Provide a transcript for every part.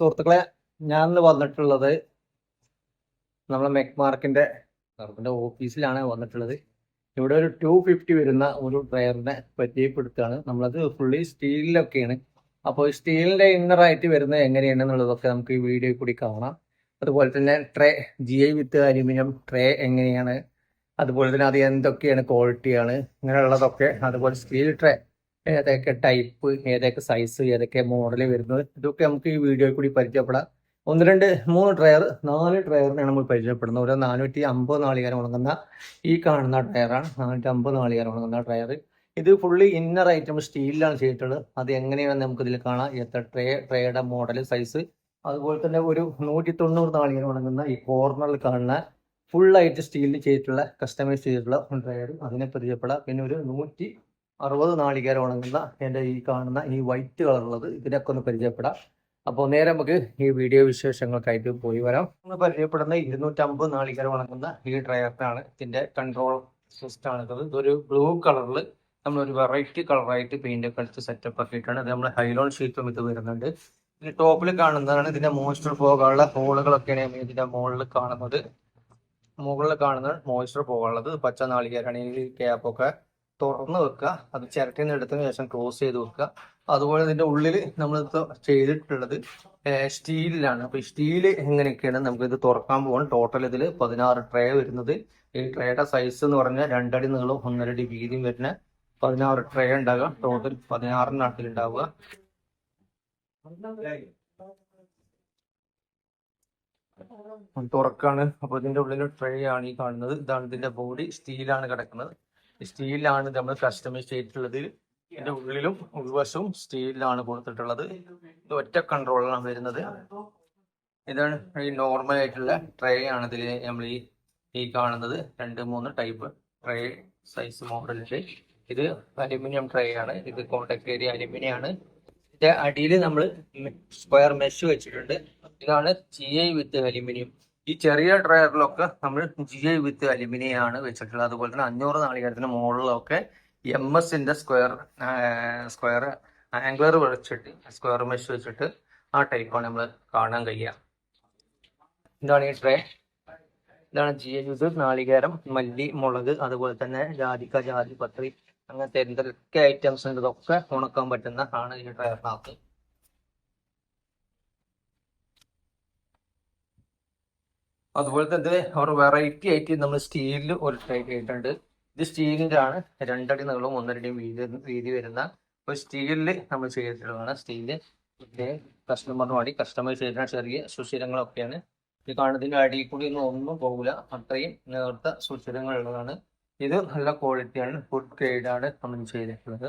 സുഹൃത്തുക്കളെ ഞാൻ ഇന്ന് വന്നിട്ടുള്ളത് നമ്മളെ മെക്മാർക്കിന്റെ മെക്മാർക്കിന്റെ ഓഫീസിലാണ് വന്നിട്ടുള്ളത്. ഇവിടെ ഒരു ടു ഫിഫ്റ്റി വരുന്ന ഒരു ഡ്രയറിനെ പരിചയപ്പെടുത്തുകയാണ്. നമ്മളത് ഫുള്ളി സ്റ്റീലിലൊക്കെയാണ്. അപ്പോൾ സ്റ്റീലിന്റെ ഇന്നർ ആയിട്ട് വരുന്നത് എങ്ങനെയാണെന്നുള്ളതൊക്കെ നമുക്ക് ഈ വീഡിയോയിൽ കൂടി കാണാം. അതുപോലെ തന്നെ tray G I with aluminium tray എങ്ങനെയാണ് അതുപോലെ തന്നെ അത് എന്തൊക്കെയാണ് ക്വാളിറ്റിയാണ് ഇങ്ങനെയുള്ളതൊക്കെ അതുപോലെ സ്റ്റീൽ ട്രേ ഏതൊക്കെ ടൈപ്പ് ഏതൊക്കെ സൈസ് ഏതൊക്കെ മോഡൽ വരുന്നത്? ഇതൊക്കെ നമുക്ക് ഈ വീഡിയോയിൽ കൂടി പരിചയപ്പെടാം. ഒന്ന് രണ്ട് മൂന്ന് ഡ്രയർ നാല് ഡ്രയറിനാണ് നമ്മൾ പരിചയപ്പെടുന്നത്. ഒരു നാനൂറ്റി അമ്പത് നാളികാരം ഉണങ്ങുന്ന ഈ കാണുന്ന ഡ്രയറാണ് നാനൂറ്റി അമ്പത് നാളികാരം ഉണങ്ങുന്ന ഡ്രയർ ഇത് ഫുള്ളി ഇന്നർ ഐറ്റം സ്റ്റീലിലാണ് ചെയ്തിട്ടുള്ളത്. അത് എങ്ങനെയാണെന്ന് നമുക്ക് ഇതിൽ കാണാം. എത്ര ട്രേ ട്രേയുടെ മോഡൽ സൈസ് അതുപോലെ തന്നെ ഒരു നൂറ്റി തൊണ്ണൂറ് നാളികാരം ഉണങ്ങുന്ന ഈ കോർണറിൽ കാണുന്ന ഫുള്ളായിട്ട് സ്റ്റീലിൽ ചെയ്തിട്ടുള്ള കസ്റ്റമൈസ് ചെയ്തിട്ടുള്ള ഡ്രയർ അതിനെ പരിചയപ്പെടാം. പിന്നെ ഒരു നൂറ്റി അറുപത് നാളികേരം ഉണങ്ങുന്ന എന്റെ ഈ കാണുന്ന ഈ വൈറ്റ് കളറുള്ളത് ഇതിനൊക്കെ ഒന്ന് പരിചയപ്പെടാം. അപ്പോൾ നേരെ നമുക്ക് ഈ വീഡിയോ വിശേഷങ്ങൾക്കായിട്ട് പോയി വരാം. നമ്മൾ പരിചയപ്പെടുന്ന ഇരുന്നൂറ്റമ്പത് നാളികേരം ഉണങ്ങുന്ന ഈ ഡ്രയറിനാണ് ഇതിന്റെ കൺട്രോൾ സിസ്റ്റം ആണ് ഇത് ഇതൊരു ബ്ലൂ കളറിൽ നമ്മളൊരു വെറൈറ്റി കളറായിട്ട് പെയിന്റ് ഒക്കെ എടുത്ത് സെറ്റപ്പ് ആക്കിയിട്ടാണ് അത് നമ്മൾ ഹൈലോൺ ഷീറ്റും ഇത് വരുന്നുണ്ട്. ഇതിന് ടോപ്പിൽ കാണുന്നതാണ് ഇതിന്റെ മോയ്സ്ചർ പോകാനുള്ള ഹോളുകളൊക്കെയാണ് ഇതിന്റെ മുകളിൽ കാണുന്നത്. മുകളിൽ കാണുന്നത് മോയ്സ്ചർ പോകാനുള്ളത് പച്ച നാളികേരാണ് ഈ ക്യാപ്പൊക്കെ തുറന്ന് വെക്കുക. അത് ചിരട്ടിൽ നിന്ന് എടുത്തതിന് ശേഷം ക്ലോസ് ചെയ്ത് വെക്കുക. അതുപോലെ ഇതിന്റെ ഉള്ളിൽ നമ്മൾ ചെയ്തിട്ടുള്ളത് സ്റ്റീലിലാണ്. അപ്പൊ സ്റ്റീൽ എങ്ങനെയൊക്കെയാണ് നമുക്ക് ഇത് തുറക്കാൻ പോകണം ടോട്ടൽ ഇതിൽ പതിനാറ് ട്രേ വരുന്നത്. ഈ ട്രേയുടെ സൈസ് എന്ന് പറഞ്ഞാൽ രണ്ടടി നീളം ഒന്നരടി വീതിയും വരുന്ന പതിനാറ് ട്രേ ഉണ്ടാകുക ടോട്ടൽ പതിനാറിനാട്ടിൽ ഉണ്ടാവുക. തുറക്കാണ്. അപ്പൊ ഇതിന്റെ ഉള്ളിൽ ട്രേ ആണ് ഈ കാണുന്നത്. ഇതാണ് ഇതിന്റെ ബോഡി സ്റ്റീലാണ് കിടക്കുന്നത്. സ്റ്റീലാണ് നമ്മൾ കസ്റ്റമൈസ് ചെയ്തിട്ടുള്ളത്. ഇതിന്റെ ഉള്ളിലും ഉൾവശവും സ്റ്റീലിലാണ് കൊടുത്തിട്ടുള്ളത്. ഇത് ഒറ്റ കൺട്രോളാണ് വരുന്നത്. ഇതാണ് ഈ നോർമൽ ആയിട്ടുള്ള ട്രേ ആണ് ഇതിൽ നമ്മൾ ഈ ഈ കാണുന്നത്. രണ്ട് മൂന്ന് ടൈപ്പ് ട്രേ സൈസ് മോഡലിന്റെ ഇത് അലുമിനിയം ട്രേ ആണ്. ഇത് കോണ്ടാക്ട് ഏരിയ അലുമിനിയം ആണ് ഇതിന്റെ അടിയിൽ നമ്മൾ സ്ക്വയർ മെഷ് വെച്ചിട്ടുണ്ട്. ഇതാണ് ജി ഐ വിത്ത് അലുമിനിയം. ഈ ചെറിയ ഡ്രയറിലൊക്കെ നമ്മൾ ജി ഐ വിത്ത് അലുമിനിയം ആണ് വെച്ചിട്ടുള്ളത്. അതുപോലെ തന്നെ അഞ്ഞൂറ് നാളികേരത്തിന് മുകളിലൊക്കെ എം എസിന്റെ സ്ക്വയർ സ്ക്വയർ ആംഗ്ലർ വെച്ചിട്ട് സ്ക്വയർ മെഷ് വെച്ചിട്ട് ആ ടൈപ്പാണ് നമ്മൾ കാണാൻ കഴിയുക. ഇതാണ് ഈ ട്രേ ഇതാണ് ജി ഐ വിത്ത് നാളികേരം മല്ലി മുളക് അതുപോലെ തന്നെ ജാതിക്ക ജാതി പത്രി അങ്ങനത്തെ എന്തൊക്കെ ഐറ്റംസ് ഉണ്ട് ഇതൊക്കെ ഉണക്കാൻ പറ്റുന്ന ആണ് ഈ ഡ്രയറിനകത്ത് അതുപോലെ തന്നെ അവർ വെറൈറ്റി ആയിട്ട് നമ്മൾ സ്റ്റീലിൽ ഒരു ട്രൈ ചെയ്തിട്ടുണ്ട് ഇത് സ്റ്റീലിന്റെ ആണ് രണ്ടടി നീളവും ഒന്നരടിയും വീതി വീതി വരുന്ന ഒരു സ്റ്റീലിൽ നമ്മൾ ചെയ്തിട്ടുള്ളതാണ് സ്റ്റീൽ കസ്റ്റമറിന് വേണ്ടി കസ്റ്റമൈസ് ചെയ്തിട്ടുള്ള ചെറിയ സുശീലങ്ങളൊക്കെയാണ് ഈ കാണുന്നതിന്റെ അടിയിൽ കൂടി ഒന്നും ഒന്നും പോകില്ല അത്രയും നേർത്ത സുശീലങ്ങളുള്ളതാണ് ഇത് നല്ല ക്വാളിറ്റിയാണ് ഫുഡ് ഗ്രേഡാണ് നമ്മൾ ചെയ്തിട്ടുള്ളത്.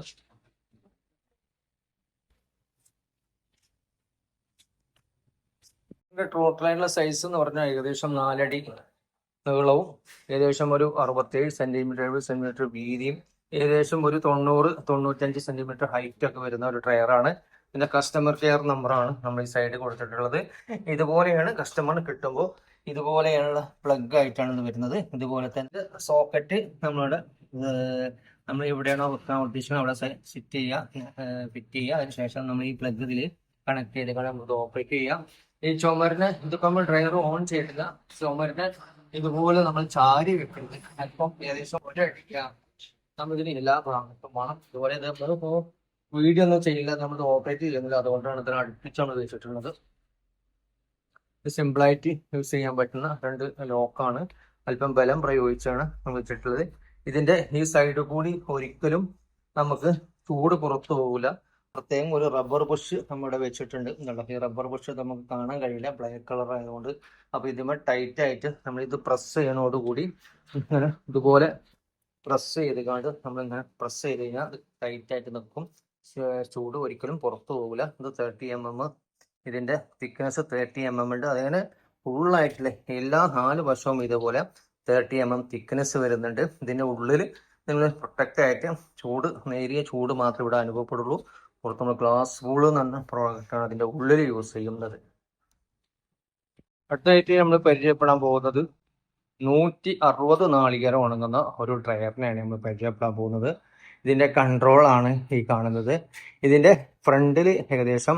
ടോട്ടൽ ആയിട്ടുള്ള സൈസ് എന്ന് പറഞ്ഞാൽ ഏകദേശം നാലടി നീളവും ഏകദേശം ഒരു അറുപത്തേഴ് സെന്റിമീറ്റർ എഴുപത് സെന്റിമീറ്റർ വീതിയും ഏകദേശം ഒരു തൊണ്ണൂറ് തൊണ്ണൂറ്റഞ്ച് സെന്റിമീറ്റർ ഹൈറ്റ് ഒക്കെ വരുന്ന ഒരു ടയറാണ് പിന്നെ കസ്റ്റമർ കെയർ നമ്പറാണ് നമ്മൾ ഈ സൈഡിൽ കൊടുത്തിട്ടുള്ളത്. ഇതുപോലെയാണ് കസ്റ്റമറിന് കിട്ടുമ്പോൾ ഇതുപോലെയുള്ള പ്ലഗ് ആയിട്ടാണ് ഇത് വരുന്നത്. ഇതുപോലെ തന്നെ സോക്കറ്റ് നമ്മളുടെ നമ്മൾ എവിടെയാണോ വെക്കാൻ ഉദ്ദേശിക്കുന്നത് അവിടെ സെറ്റ് ചെയ്യുക ഫിറ്റ് ചെയ്യുക. അതിനുശേഷം നമ്മൾ ഈ പ്ലഗ് ഇതിൽ കണക്ട് ചെയ്ത് നമുക്ക് ഓപ്പറേറ്റ് ചെയ്യാം ഈ ചുമരിന് ഇതൊക്കെ നമ്മൾ ഡ്രൈവർ ഓൺ ചെയ്തില്ല ചുമരിന് ഇതുപോലെ നമ്മൾ ചാരി വെക്കുന്നത് അല്പം ഏകദേശം ഒരടിക്കാം നമ്മൾ ഇതിന് എല്ലാ ഭാഗത്തും വേണം. ഇതുപോലെ ഇത് നമ്മളിപ്പോ വീഡിയോ ഒന്നും ചെയ്യില്ല നമ്മൾ ഓപ്പറേറ്റ് ചെയ്യുന്നില്ല. അതുകൊണ്ടാണ് ഇതിനെ അടുപ്പിച്ചാണ് വെച്ചിട്ടുള്ളത്. ഇത് സിമ്പിളായിട്ട് യൂസ് ചെയ്യാൻ പറ്റുന്ന രണ്ട് ലോക്കാണ് അല്പം ബലം പ്രയോഗിച്ചാണ് നമ്മൾ വെച്ചിട്ടുള്ളത്. ഇതിന്റെ ഈ സൈഡ് കൂടി ഒരിക്കലും നമുക്ക് ചൂട് പുറത്തു പോകില്ല പ്രത്യേകം ഒരു റബ്ബർ ബുഷ് നമ്മുടെ വെച്ചിട്ടുണ്ട് എന്നുള്ളത്. ഈ റബ്ബർ ബുഷ് നമുക്ക് കാണാൻ കഴിയില്ല. ബ്ലാക്ക് കളർ ആയതുകൊണ്ട്. അപ്പൊ ഇതുമ്പോൾ ടൈറ്റ് ആയിട്ട് നമ്മൾ ഇത് പ്രസ് ചെയ്യണോടുകൂടി ഇങ്ങനെ ഇതുപോലെ പ്രസ് ചെയ്ത് കാണ്ട് നമ്മൾ ഇങ്ങനെ പ്രസ് ചെയ്ത് കഴിഞ്ഞാൽ അത് ടൈറ്റ് ആയിട്ട് നിൽക്കും ചൂട് ഒരിക്കലും പുറത്തു പോകില്ല ഇത് തേർട്ടി എം എം ഇതിന്റെ തിക്നെസ് തേർട്ടി എം എം ഉണ്ട്. ഫുൾ ഫുള്ളായിട്ടില്ലേ എല്ലാ നാല് വശവും ഇതുപോലെ തേർട്ടി എം എം തിക്നെസ് വരുന്നുണ്ട്. ഇതിന്റെ ഉള്ളിൽ നിങ്ങൾ പ്രൊട്ടക്റ്റ് ആയിട്ട് ചൂട് നേരിയ ചൂട് മാത്രമേ ഇവിടെ അനുഭവപ്പെടുള്ളൂ. പുറത്ത് നമ്മൾ ഗ്ലാസ് വൂൾ എന്ന് പ്രോഡക്റ്റാണ് അതിന്റെ ഉള്ളിൽ യൂസ് ചെയ്യുന്നത്. അടുത്തായിട്ട് നമ്മൾ പരിചയപ്പെടാൻ പോകുന്നത് നൂറ്റി അറുപത് നാളികേരം ഉണങ്ങുന്ന ഒരു ഡ്രയറിനെയാണ് നമ്മൾ പരിചയപ്പെടാൻ പോകുന്നത്. ഇതിന്റെ കൺട്രോളാണ് ഈ കാണുന്നത്. ഇതിന്റെ ഫ്രണ്ടിൽ ഏകദേശം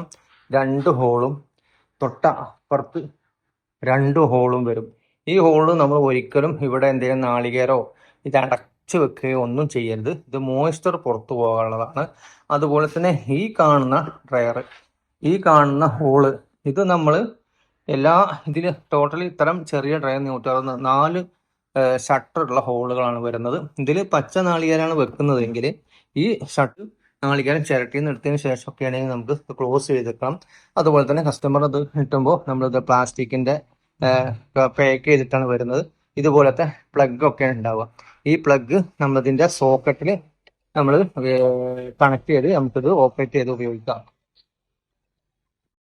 രണ്ട് ഹോളും തൊട്ട അപ്പുറത്ത് രണ്ട് ഹോളും വരും. ഈ ഹോൾ നമ്മൾ ഒരിക്കലും ഇവിടെ എന്തെങ്കിലും നാളികേരോ ഇത് അടച്ചു വെക്കുകയോ ഒന്നും ചെയ്യരുത്. ഇത് മോയ്സ്ചർ പുറത്തു പോകാനുള്ളതാണ്. അതുപോലെ തന്നെ ഈ കാണുന്ന ഡ്രയർ ഈ കാണുന്ന ഹോൾ ഇത് നമ്മൾ എല്ലാ ഇതിൽ ടോട്ടലി ഇത്തരം ചെറിയ ഡ്രയർ നൂറ്റാറുന്ന നാല് ഷട്ടറുള്ള ഹോളുകളാണ് വരുന്നത്. ഇതിൽ പച്ച നാളികേരാണ് വെക്കുന്നതെങ്കിൽ ഈ ഷട്ടർ നാളികേരം ചിരട്ടിയിൽ നിന്ന് എടുത്തതിന് ശേഷമൊക്കെ ആണെങ്കിൽ നമുക്ക് ക്ലോസ് ചെയ്തേക്കാം അതുപോലെ തന്നെ കസ്റ്റമർ അത് കിട്ടുമ്പോൾ നമ്മളിത് പ്ലാസ്റ്റിക്കിന്റെ പാക്ക് ചെയ്തിട്ടാണ് വരുന്നത്. ഇതുപോലത്തെ പ്ലഗ് ഒക്കെ ഉണ്ടാവുക. ഈ പ്ലഗ് നമ്മളതിന്റെ സോക്കറ്റിൽ നമ്മൾ കണക്ട് ചെയ്ത് നമുക്കിത് ഓപ്പറേറ്റ് ചെയ്ത് ഉപയോഗിക്കാം.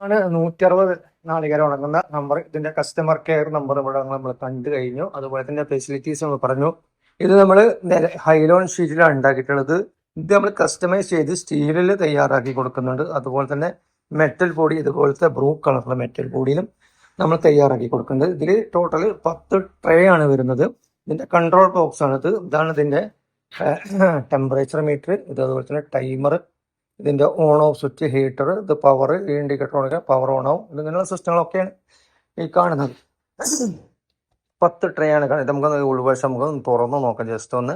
ആണ് നൂറ്ററുപത് നാളികേരം ഉണങ്ങുന്ന നമ്പർ ഇതിന്റെ കസ്റ്റമർ കെയർ നമ്പർ ഇവിടെ നമ്മൾ കണ്ടു കഴിഞ്ഞു. അതുപോലെ തന്നെ ഫെസിലിറ്റീസ് നമ്മൾ പറഞ്ഞു. ഇത് നമ്മൾ ഹൈലോൺ ഷീറ്റിലാണ് ഉണ്ടാക്കിയിട്ടുള്ളത്. ഇത് നമ്മൾ കസ്റ്റമൈസ് ചെയ്ത് സ്റ്റീലിൽ തയ്യാറാക്കി കൊടുക്കുന്നുണ്ട്. അതുപോലെ തന്നെ മെറ്റൽ ബോഡി ഇതുപോലത്തെ ബ്രൂ കളറുള്ള മെറ്റൽ ബോഡിയിലും നമ്മൾ തയ്യാറാക്കി കൊടുക്കുന്നുണ്ട്. ഇതിൽ ടോട്ടൽ പത്ത് ട്രേ ആണ് വരുന്നത്. ഇതിന്റെ കൺട്രോൾ ബോക്സ് ആണ് ഇത് ഇതാണ് ഇതിന്റെ ടെമ്പറേച്ചർ മീറ്റർ ഇത് അതുപോലെ തന്നെ ടൈമർ ഇതിന്റെ ഓൺ ഓഫ് സ്വിച്ച് ഹീറ്റർ ഇത് പവർ ഇൻഡിക്കേറ്റർ പവർ ഓൺ ആവും. ഇങ്ങനെയുള്ള സിസ്റ്റങ്ങളൊക്കെയാണ് ഈ കാണുന്നത്. പത്ത് ട്രേ ആണ് കാണുന്നത്. നമുക്ക് ഉൾവശം നമുക്ക് തുറന്ന് നോക്കാം. ജസ്റ്റ് ഒന്ന്.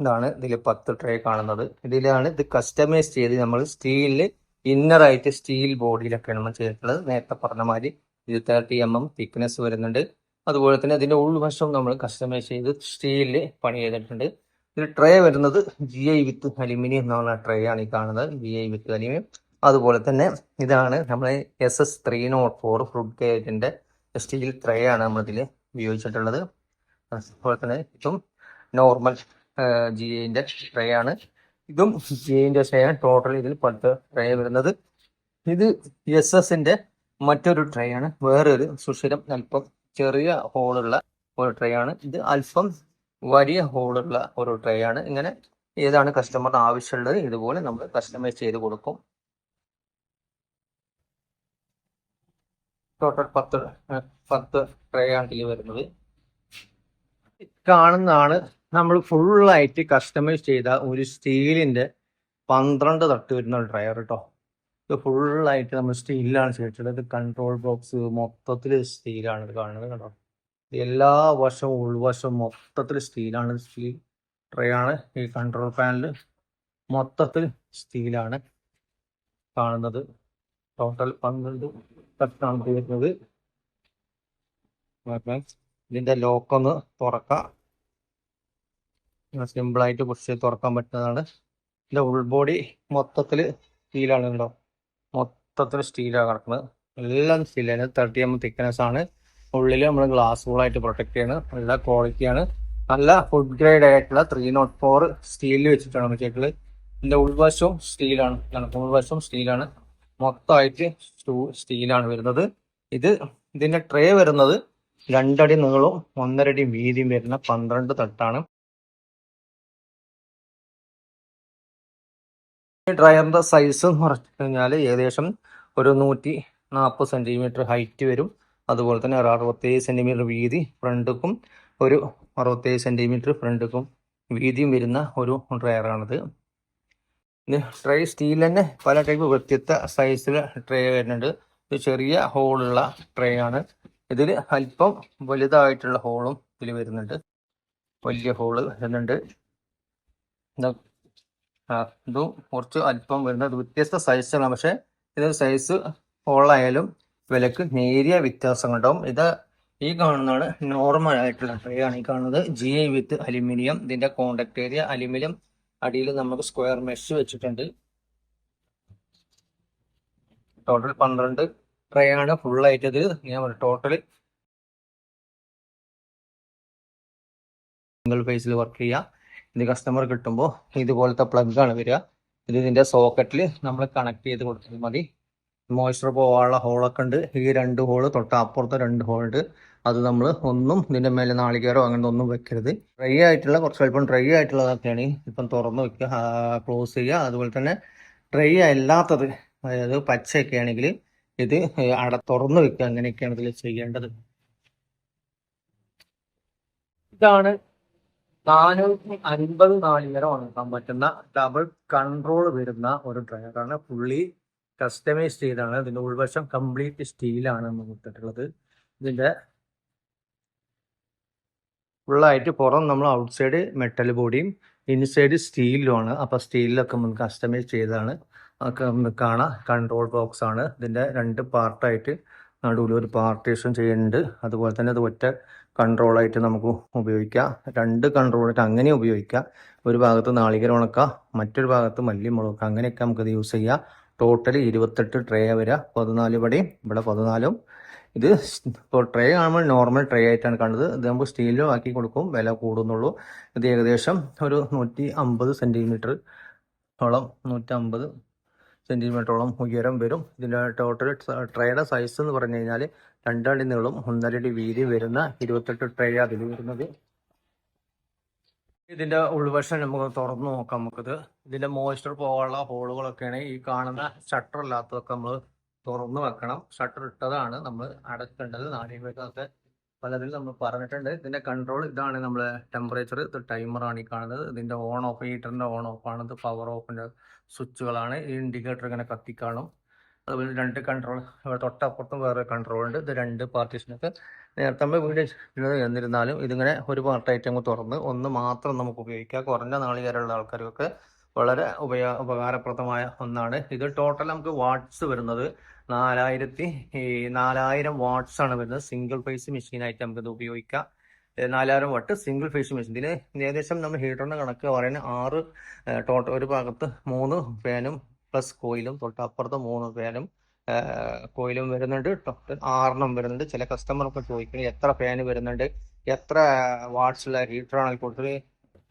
ഇതാണ് ഇതിൽ പത്ത് ട്രേ കാണുന്നത്. ഇതിലാണ് ഇത് കസ്റ്റമൈസ് ചെയ്ത് നമ്മൾ സ്റ്റീലിൽ ഇന്നറായിട്ട് സ്റ്റീൽ ബോഡിയിലൊക്കെയാണ് നമ്മൾ ചെയ്തിട്ടുള്ളത്. നേരത്തെ പറഞ്ഞ മാതിരി ഇരുപത്തി എം എം തിക്നെസ് വരുന്നുണ്ട്. അതുപോലെ തന്നെ അതിന്റെ ഉൾവശം നമ്മൾ കസ്റ്റമൈസ് ചെയ്ത് സ്റ്റീലിൽ പണി ചെയ്തിട്ടുണ്ട്. ഇതിൽ ട്രേ വരുന്നത് ജി ഐ വിത്ത് അലുമിനിയം എന്നുള്ള ട്രേ ആണ് ഈ കാണുന്നത്. ജി ഐ വിത്ത് അലുമിനിയം അതുപോലെ തന്നെ ഇതാണ് നമ്മൾ S S three naught four fruit കേറ്റിന്റെ steel tray ആണ് നമ്മളിതിൽ ഉപയോഗിച്ചിട്ടുള്ളത്. അതുപോലെ തന്നെ ഇതും നോർമൽ ജി ഐന്റെ ട്രേ ആണ്. ഇതും ജി ഐന്റെ ട്രേ ആണ്. ടോട്ടൽ ഇതിൽ പത്ത് ട്രേ വരുന്നത്. ഇത് എസ് എസിന്റെ മറ്റൊരു ട്രേ ആണ്. വേറൊരു സുഷിരം അല്പം ചെറിയ ഹോളുള്ള ഒരു ട്രേ ആണ്. ഇത് അല്പം വലിയ ഹോളുള്ള ഒരു ട്രേ ആണ്. ഇങ്ങനെ ഏതാണ് കസ്റ്റമറിന് ആവശ്യമുള്ളത് ഇതുപോലെ നമ്മൾ കസ്റ്റമൈസ് ചെയ്ത് കൊടുക്കും. ടോട്ടൽ പത്ത് പത്ത് ട്രേ ആണ് ഇതിൽ വരുന്നത്. കാണുന്നതാണ് നമ്മൾ ഫുള്ളായിട്ട് കസ്റ്റമൈസ് ചെയ്ത ഒരു സ്റ്റീലിന്റെ പന്ത്രണ്ട് തട്ട് വരുന്ന ഡ്രയർ കേട്ടോ ഇത് ഫുള്ളായിട്ട് നമ്മൾ സ്റ്റീലാണ് ചെയ്തിട്ടുള്ളത് ഇത് കൺട്രോൾ ബോക്സ് മൊത്തത്തിൽ സ്റ്റീലാണ് ഇത് കാണുന്നത് കേട്ടോ എല്ലാ വശവും ഉൾവശവും മൊത്തത്തിൽ സ്റ്റീലാണ് സ്റ്റീൽ ട്രേ ആണ് ഈ കൺട്രോൾ പാനൽ മൊത്തത്തിൽ സ്റ്റീലാണ് കാണുന്നത്. ടോട്ടൽ പന്ത്രണ്ട് തട്ടാണ് തീരുന്നത്. വരുന്നത് നോക്കാം. ഇതിന്റെ ലോക്ക് ഒന്ന് തുറക്കാം. സിമ്പിളായിട്ട് പുഷ് തുറക്കാൻ പറ്റുന്നതാണ്. ഇതിന്റെ ഉൾബോഡി മൊത്തത്തിൽ സ്റ്റീലാണ് കേട്ടോ മൊത്തത്തിൽ സ്റ്റീലാണ് കിടക്കുന്നത് എല്ലാം സ്റ്റീലാണ് തേർട്ടി എം തിക്നെസ് ആണ്. ഉള്ളിൽ നമ്മൾ ഗ്ലാസ് ആയിട്ട് പ്രൊട്ടക്ട് ചെയ്യണം. നല്ല ക്വാളിറ്റിയാണ് നല്ല ഫുഡ് ഗ്രേഡ് ആയിട്ടുള്ള ത്രീ നോട്ട് ഫോർ സ്റ്റീലിൽ വെച്ചിട്ടാണ് നമ്മൾ ചെയ്തിട്ടുള്ളത് ഇതിന്റെ ഉൾവശവും സ്റ്റീലാണ്. ഉൾവശവും സ്റ്റീലാണ്. മൊത്തമായിട്ട് സ്റ്റീലാണ് വരുന്നത്. ഇത് ഇതിന്റെ ട്രേ വരുന്നത് രണ്ടടി നീളവും ഒന്നരടി വീതിയും വരുന്ന പന്ത്രണ്ട് തട്ടാണ്. ഈ ഡ്രയറിന്റെ സൈസ് എന്ന് പറഞ്ഞു കഴിഞ്ഞാൽ ഏകദേശം ഒരു നൂറ്റി നാൽപ്പത് സെന്റിമീറ്റർ ഹൈറ്റ് വരും. അതുപോലെ തന്നെ ഒരു അറുപത്തേഴ് സെന്റിമീറ്റർ വീതി ഫ്രണ്ടുക്കും ഒരു അറുപത്തേഴ് സെന്റിമീറ്റർ ഫ്രണ്ടുക്കും വീതിയും വരുന്ന ഒരു ഡ്രയറാണിത്. ട്രേ സ്റ്റീൽ തന്നെ പല ടൈപ്പ് വ്യത്യസ്ത സൈസിൽ ട്രേ വരുന്നുണ്ട്. ഇത് ചെറിയ ഹോളുള്ള ട്രേ ആണ്. ഇതിൽ അല്പം വലുതായിട്ടുള്ള ഹോളും ഇതിൽ വരുന്നുണ്ട്. വലിയ ഹോൾ വരുന്നുണ്ട്. ഇതാ കുറച്ച് അല്പം വരുന്നത് വ്യത്യസ്ത സൈസാണ് പക്ഷെ ഇത് സൈസ് ഹോളായാലും വിലക്ക് നേരിയ വ്യത്യാസങ്ങളുണ്ടാവും. ഇത് ഈ കാണുന്നതാണ് നോർമൽ ആയിട്ടുള്ള ട്രേ ആണ് ഈ കാണുന്നത് ജി ഐ വിത്ത് അലുമിനിയം ഇതിന്റെ കോണ്ടാക്ട് ഏരിയ അലുമിനിയം അടിയിൽ നമുക്ക് സ്ക്വയർ മെഷ് വെച്ചിട്ടുണ്ട്. ടോട്ടൽ പന്ത്രണ്ട് ട്രേ ആണ് ഇത്. ഞാൻ ടോട്ടൽ സിംഗിൾ ഫേസിൽ വർക്ക് ചെയ്യുക ഇത് കസ്റ്റമർ കിട്ടുമ്പോൾ ഇതുപോലത്തെ പ്ലഗാണ് വരിക. ഇത് ഇതിന്റെ സോക്കറ്റിൽ നമ്മൾ കണക്ട് ചെയ്ത് കൊടുത്താൽ മതി. മോയ്സ്ചർ പോകാനുള്ള ഹോളൊക്കെ ഉണ്ട്. ഈ രണ്ട് ഹോൾ തൊട്ട് അപ്പുറത്തെ രണ്ട് ഹോൾ ഉണ്ട്. അത് നമ്മൾ ഒന്നും ഇതിന്റെ മേലെ നാളികേരോ അങ്ങനത്തെ ഒന്നും വെക്കരുത്. ഡ്രൈ ആയിട്ടുള്ള കുറച്ച് അല്പം ഡ്രൈ ആയിട്ടുള്ളതൊക്കെയാണ് ഇപ്പം തുറന്ന് വെക്കുക. ക്ലോസ് ചെയ്യുക. അതുപോലെ തന്നെ ഡ്രൈ അല്ലാത്തത് അതായത് പച്ചയൊക്കെ ആണെങ്കിൽ ഇത് അട തുറന്ന് വെക്കുക. അങ്ങനെയൊക്കെയാണ് ഇതിൽ ചെയ്യേണ്ടത്. ഇതാണ് നാനൂറ്റി അൻപത് നാളികേരം ഉണക്കാൻ പറ്റുന്ന ഡബിൾ കൺട്രോൾ വരുന്ന ഒരു ഡ്രയറാണ് ഫുള്ളി കസ്റ്റമൈസ് ചെയ്താണ്. ഇതിന്റെ ഉൾവശം കംപ്ലീറ്റ് സ്റ്റീലാണ് നമ്മൾ കൊടുത്തിട്ടുള്ളത്. ഇതിന്റെ ഫുള്ളായിട്ട് പുറം നമ്മൾ ഔട്ട് സൈഡ് മെറ്റൽ ബോഡിയും ഇൻസൈഡ് സ്റ്റീലുമാണ് അപ്പോൾ സ്റ്റീലിലൊക്കെ നമുക്ക് കസ്റ്റമൈസ് നമുക്ക് കാണാം. കൺട്രോൾ ബോക്സ് ആണ്. ഇതിന്റെ രണ്ട് പാർട്ടായിട്ട് നടുവിൽ ഒരു പാർട്ടീഷൻ ചെയ്യുന്നുണ്ട്. അതുപോലെ തന്നെ അത് ഒറ്റ കൺട്രോളായിട്ട് നമുക്ക് ഉപയോഗിക്കാം. രണ്ട് കൺട്രോളായിട്ട് അങ്ങനെ ഉപയോഗിക്കാം. ഒരു ഭാഗത്ത് നാളികേരം ഉണക്കുക മറ്റൊരു ഭാഗത്ത് മല്ലി മുളക് അങ്ങനെയൊക്കെ നമുക്കത് യൂസ് ചെയ്യാം. ടോട്ടൽ ഇരുപത്തെട്ട് ട്രേ വരിക പതിനാല് ഇവിടെയും ഇവിടെ പതിനാലും. ഇത് ഇപ്പോൾ ട്രേ കാണുമ്പോൾ നോർമൽ ട്രേ ആയിട്ടാണ് കണ്ടത് ഇത് നമുക്ക് സ്റ്റീലിലും ആക്കി കൊടുക്കും. വില കൂടുന്നുള്ളൂ. ഇത് ഏകദേശം ഒരു നൂറ്റി അമ്പത് സെന്റിമീറ്റർ ഓളം നൂറ്റമ്പത് സെന്റിമീറ്ററോളം ഉയരം വരും. ഇതിന്റെ ടോട്ടൽ ട്രേയുടെ സൈസ് എന്ന് പറഞ്ഞു കഴിഞ്ഞാൽ രണ്ടടി നീളം ഒന്നരടി വീതി വരുന്ന ഇരുപത്തെട്ട് ട്രേ അതിൽ വരുന്നത്. ഇതിന്റെ ഉൾവശം നമുക്ക് തുറന്നു നോക്കാം നമുക്കിത്. ഇതിന്റെ മോയ്സ്ചർ പോകാനുള്ള ഹോളുകളൊക്കെയാണ് ഈ കാണുന്ന ഷട്ടർ ഇല്ലാത്തതൊക്കെ നമ്മൾ തുറന്നു വെക്കണം. ഷട്ടർ ഇട്ടതാണ് നമ്മൾ അടക്കേണ്ടത് നാടികൾക്കൊക്കെ പലതിൽ നമ്മൾ പറഞ്ഞിട്ടുണ്ട്. ഇതിന്റെ കൺട്രോൾ ഇതാണ് നമ്മൾ ടെമ്പറേച്ചർ ഇത് ടൈമറാണ് ഈ കാണുന്നത്. ഇതിന്റെ ഓൺ ഓഫ് ഹീറ്ററിന്റെ ഓൺ ഓഫ് ആണ്. ഇത് പവർ ഓഫിന്റെ സ്വിച്ചുകളാണ് ഈ ഇൻഡിക്കേറ്റർ ഇങ്ങനെ കത്തിക്കാണും. അതുപോലെ രണ്ട് കൺട്രോൾ തൊട്ടപ്പുറത്തും വേറെ കൺട്രോൾ ഉണ്ട്. ഇത് രണ്ട് പാർട്ടീഷനൊക്കെ നേരത്തെ വീഡിയോ എന്നിരുന്നാലും ഇതിങ്ങനെ ഒരു പാർട്ടായിട്ട് അങ്ങ് തുറന്ന് ഒന്ന് മാത്രം നമുക്ക് ഉപയോഗിക്കാം. കുറഞ്ഞ നാളികേരമുള്ള ആൾക്കാർക്കൊക്കെ വളരെ ഉപയോ ഉപകാരപ്രദമായ ഒന്നാണ്. ഇത് ടോട്ടൽ നമുക്ക് വാട്ട്സ് വരുന്നത് നാലായിരത്തി നാലായിരം വാട്ട്സ് ആണ് വരുന്നത്. സിംഗിൾ ഫേസ് മെഷീനായിട്ട് നമുക്കിത് ഉപയോഗിക്കാം. നാലായിരം വാട്ട് സിംഗിൾ ഫേസ് മെഷീൻ ഇതിന് ഏകദേശം നമ്മൾ ഹീറ്ററിന്റെ കണക്ക് പറയുന്നത് ആറ് ടോട്ടൽ ഒരു ഭാഗത്ത് മൂന്ന് ഫാനും പ്ലസ് കോയിലും തൊട്ടപ്പുറത്ത് മൂന്ന് ഫാനും കോയിലും വരുന്നുണ്ട്. ആറെണ്ണം വരുന്നുണ്ട്. ചില കസ്റ്റമറൊക്കെ ചോദിക്കുന്നത് എത്ര ഫാന് വരുന്നുണ്ട്? എത്ര വാട്ട്സുള്ള ഹീറ്ററാണ് കൊടുത്തത്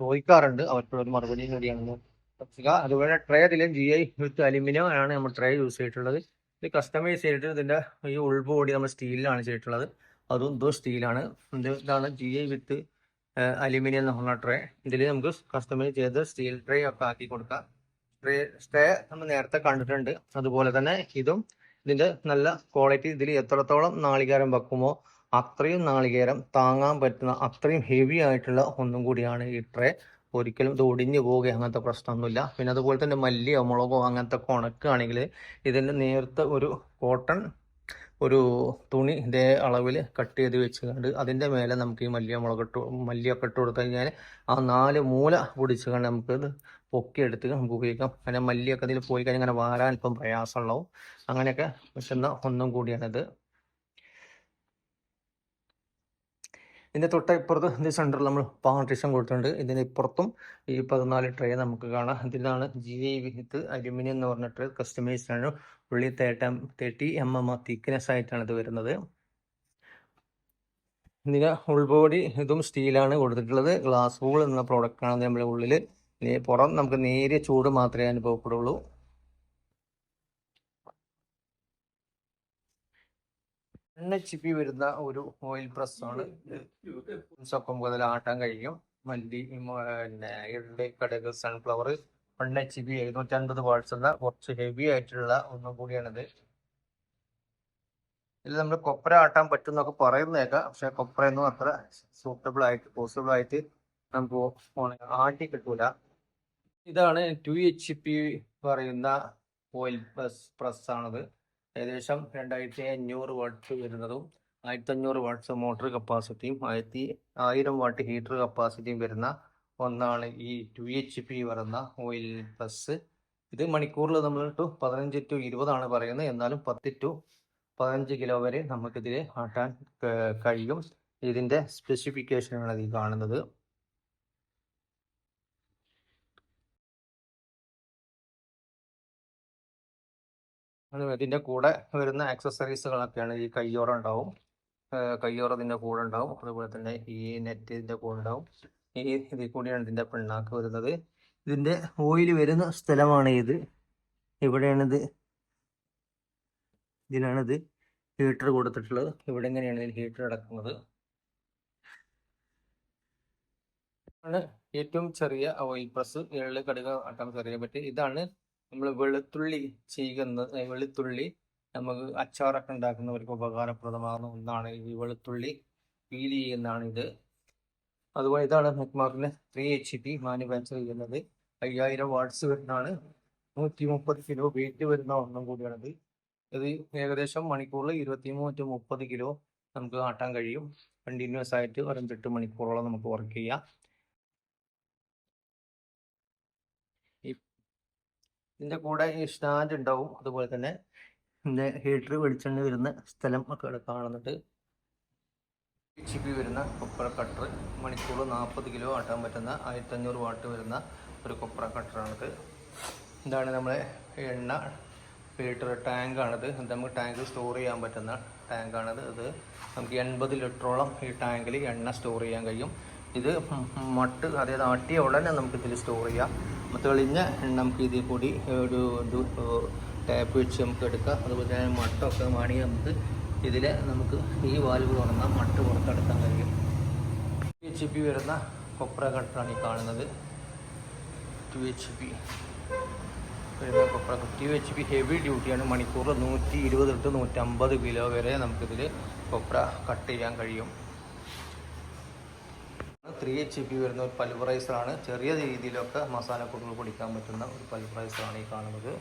ചോദിക്കാറുണ്ട്. അവർക്ക് ഒരു മറുപടി കൂടിയാണ്. അതുപോലെ ട്രേ അതിലും ജി ഐ വിത്ത് അലുമിനിയം ആണ് നമ്മൾ ട്രേ യൂസ് ചെയ്തിട്ടുള്ളത്. ഇത് കസ്റ്റമൈസ് ചെയ്തിട്ട് ഇതിന്റെ ഈ ഉൾബോഡി നമ്മൾ സ്റ്റീലിലാണ് ചെയ്തിട്ടുള്ളത്. അതും ഇതും സ്റ്റീലാണ്. ഇത് ഇതാണ് ജി ഐ വിത്ത് അലുമിനിയം എന്ന് പറഞ്ഞ ട്രേ ഇതിൽ നമുക്ക് കസ്റ്റമൈസ് ചെയ്ത് സ്റ്റീൽ ട്രേ ഒക്കെ ആക്കി കൊടുക്കാം. സ്റ്റേ നമ്മൾ നേരത്തെ കണ്ടിട്ടുണ്ട്. അതുപോലെ തന്നെ ഇതും ഇതിന്റെ നല്ല ക്വാളിറ്റി ഇതിൽ എത്രത്തോളം നാളികേരം വെക്കുമോ അത്രയും നാളികേരം താങ്ങാൻ പറ്റുന്ന അത്രയും ഹെവി ആയിട്ടുള്ള ഒന്നും കൂടിയാണ് ഈ ട്രേ ഒരിക്കലും ഇത് ഒടിഞ്ഞു പോവുക അങ്ങനത്തെ പ്രശ്നമൊന്നുമില്ല. പിന്നെ അതുപോലെ തന്നെ മല്ലിയോ മുളകോ അങ്ങനത്തെ ഉണക്കുകയാണെങ്കിൽ ഇതിന്റെ നേരത്തെ ഒരു കോട്ടൺ ഒരു തുണി ഇതേ അളവിൽ കട്ട് ചെയ്ത് വെച്ചുകൊണ്ട് അതിന്റെ മേലെ നമുക്ക് ഈ മല്ലിയ മുളക് ഇട്ട് മല്ലിയൊക്കെ ഇട്ട് കൊടുത്തു കഴിഞ്ഞാൽ ആ നാല് മൂല പൊടിച്ചുകൊണ്ട് നമുക്കത് പൊക്കിയെടുത്ത് നമുക്ക് ഉപയോഗിക്കാം. അങ്ങനെ മല്ലിയൊക്കെ ഇതിൽ പോയി കഴിഞ്ഞാൽ ഇങ്ങനെ വാരാൻ ഇപ്പം പ്രയാസമുള്ളവും അങ്ങനെയൊക്കെ പറ്റുന്ന ഒന്നും കൂടിയാണിത്. ഇതിന്റെ തൊട്ട് ഇപ്പുറത്ത് ഇതിന്റെ സെന്ററിൽ നമ്മൾ പാർട്ടീഷൻ കൊടുത്തിട്ടുണ്ട്. ഇതിന് ഇപ്പുറത്തും ഈ പതിനാല് ട്രേ നമുക്ക് കാണാം. ഇതിലാണ് ജി ഐ വിത്ത് അലുമിനിയം എന്ന് പറഞ്ഞ ട്രേ കസ്റ്റമൈസ്ഡ് ആണ് ഉള്ളി തേട്ടം തേർട്ടി എം എം തിക്നെസ് ആയിട്ടാണ് ഇത് വരുന്നത്. ഇതിന് ഉൾബോഡി ഇതും സ്റ്റീലാണ് കൊടുത്തിട്ടുള്ളത്. ഗ്ലാസ് വൂൾ എന്ന പ്രോഡക്റ്റാണ് നമ്മുടെ ഉള്ളിൽ പുറം നമുക്ക് നേരിയ ചൂട് മാത്രമേ അനുഭവപ്പെടുള്ളൂ. എണ്ണ ചിപ്പി വരുന്ന ഒരു ഓയിൽ പ്രസ്സാണ്. ഒക്കെ മുതൽ ആട്ടാൻ കഴിയും. മല്ലി പിന്നെ എള്ളി കടുക് സൺഫ്ലവർ എണ്ണ എച്ച് പി എഴുന്നൂറ്റി എന്ന കുറച്ച് ഹെവി ആയിട്ടുള്ള ഒന്നും കൂടിയാണിത്. ഇതിൽ നമ്മൾ കൊപ്ര ആട്ടാൻ പറ്റും എന്നൊക്കെ പറയുന്നേക്കാം. പക്ഷെ കൊപ്രയൊന്നും അത്ര സൂട്ടബിൾ ആയിട്ട് പോസിബിൾ ആയിട്ട് നമുക്ക് ആട്ടി കിട്ടൂല. ഇതാണ് ടു എച്ച് പി പറയുന്ന ഓയിൽ പ്രസ് പ്രസ് ആണത് ഏകദേശം രണ്ടായിരത്തി അഞ്ഞൂറ് വാട്ട്സ് വരുന്നതും ആയിരത്തി അഞ്ഞൂറ് വാട്ട്സ് മോട്ടോർ കപ്പാസിറ്റിയും ആയിരത്തി ആയിരം വാട്ട് ഹീറ്റർ കപ്പാസിറ്റിയും വരുന്ന ഒന്നാണ് ഈ ടു എച്ച് പി പറയുന്ന ഓയിൽ പ്ലസ് ഇത് മണിക്കൂറിൽ നമ്മൾ ടു പതിനഞ്ച് ടു ഇരുപതാണ് പറയുന്നത്. എന്നാലും പത്ത് ടു പതിനഞ്ച് കിലോ വരെ നമുക്കിതിൽ ആട്ടാൻ കഴിയും. ഇതിന്റെ സ്പെസിഫിക്കേഷനാണ് ഈ കാണുന്നത്. അത് ഇതിന്റെ കൂടെ വരുന്ന ആക്സസറീസുകളൊക്കെയാണ് ഈ കയ്യോറ ഉണ്ടാവും. കയ്യോറ ഇതിന്റെ കൂടെ ഉണ്ടാവും. അതുപോലെ തന്നെ ഈ നെറ്റ് ഇതിന്റെ കൂടെ ഉണ്ടാവും. ഈ ഇതിൽ കൂടിയാണ് ഇതിന്റെ പിണ്ണാക്ക് വരുന്നത്. ഇതിന്റെ ഓയിൽ വരുന്ന സ്ഥലമാണ് ഇത്. ഇവിടെയാണിത്. ഇതിനാണിത് ഹീറ്റർ കൊടുത്തിട്ടുള്ളത്. ഇവിടെ എങ്ങനെയാണ് ഇതിൽ ഹീറ്റർ അടക്കുന്നത്? ആണ് ഏറ്റവും ചെറിയ ഓയിൽ പ്രസ് ഏഴ് കടുക് ആട്ടാൻ ചെറിയ പറ്റി ഇതാണ് നമ്മൾ വെളുത്തുള്ളി ചെയ്യുന്ന വെളുത്തുള്ളി നമുക്ക് അച്ചാറൊക്കെ ഉണ്ടാക്കുന്നവർക്ക് ഉപകാരപ്രദമാകുന്ന ഒന്നാണ് ഈ വെളുത്തുള്ളി. ഫീൽ ചെയ്യുന്നതാണ് ഇത് അതുപോലെ ഇതാണ് മെക്മാർക്കിന് ത്രീ എച്ച് പി മാനുഫാക്ചർ ചെയ്യുന്നത്. അയ്യായിരം വാട്ട്സ് വരുന്നതാണ്. നൂറ്റി മുപ്പത് കിലോ വെയിറ്റ് വരുന്ന ഒന്നും കൂടിയാണിത്. ഇത് ഏകദേശം മണിക്കൂറിൽ ഇരുപത്തി മൂന്ന് ടു മുപ്പത് കിലോ നമുക്ക് ആട്ടാൻ കഴിയും. കണ്ടിന്യൂസ് ആയിട്ട് ഒരു എട്ട് മണിക്കൂറോളം നമുക്ക് വർക്ക് ചെയ്യാം ഈ- ഇതിന്റെ കൂടെ ഈ സ്റ്റാൻഡ് ഉണ്ടാവും. അതുപോലെ തന്നെ ഇതിന്റെ ഹീറ്റർ വെളിച്ചെണ്ണ വരുന്ന സ്ഥലം ഒക്കെ കാണുന്നുണ്ട്. എച്ച് പി വരുന്ന കൊപ്ര കട്ടർ മണിക്കൂർ നാൽപ്പത് കിലോ ആട്ടാൻ പറ്റുന്ന ആയിരത്തഞ്ഞൂറ് വാട്ട് വരുന്ന ഒരു കൊപ്ര കട്ടറാണിത് ഇതാണ് നമ്മളെ എണ്ണ ഹീറ്റർ ടാങ്കാണിത് ഇത് നമുക്ക് ടാങ്ക് സ്റ്റോർ ചെയ്യാൻ പറ്റുന്ന ടാങ്കാണിത് ഇത് നമുക്ക് എൺപത് ലിറ്ററോളം ഈ ടാങ്കിൽ എണ്ണ സ്റ്റോർ ചെയ്യാൻ കഴിയും. ഇത് മട്ട് അതായത് ആട്ടിയ ഉടനെ നമുക്ക് ഇതിൽ സ്റ്റോർ ചെയ്യാം. തെളിഞ്ഞ നമുക്ക് ഇതിൽ കൂടി ഒരു ടാപ്പ് വെച്ച് നമുക്ക് എടുക്കാം. അതുപോലെ തന്നെ മട്ടൊക്കെ വേണമെങ്കിൽ നമുക്ക് ഇതിൽ നമുക്ക് ഈ വാൽവ് തുറന്നാൽ മട്ട് പുറത്തെടുക്കാൻ കഴിയും. ടു എച്ച് പി വരുന്ന കൊപ്ര കട്ടറാണ് ഈ കാണുന്നത്. ടു എച്ച് പി വരുന്ന കൊപ്ര. ടു എച്ച് പി ഹെവി ഡ്യൂട്ടിയാണ് മണിക്കൂറിൽ നൂറ്റി ഇരുപത് തൊട്ട് നൂറ്റമ്പത് കിലോ വരെ നമുക്കിതിൽ കൊപ്ര കട്ട് ചെയ്യാൻ കഴിയും. ത്രീ എച്ച് പി വരുന്ന ഒരു പൾവറൈസറാണ് ചെറിയ രീതിയിലൊക്കെ മസാലക്കൂട്ടുകൾ പൊടിക്കാൻ പറ്റുന്ന ഒരു പൾവറൈസറാണ് ഈ കാണുന്നത്.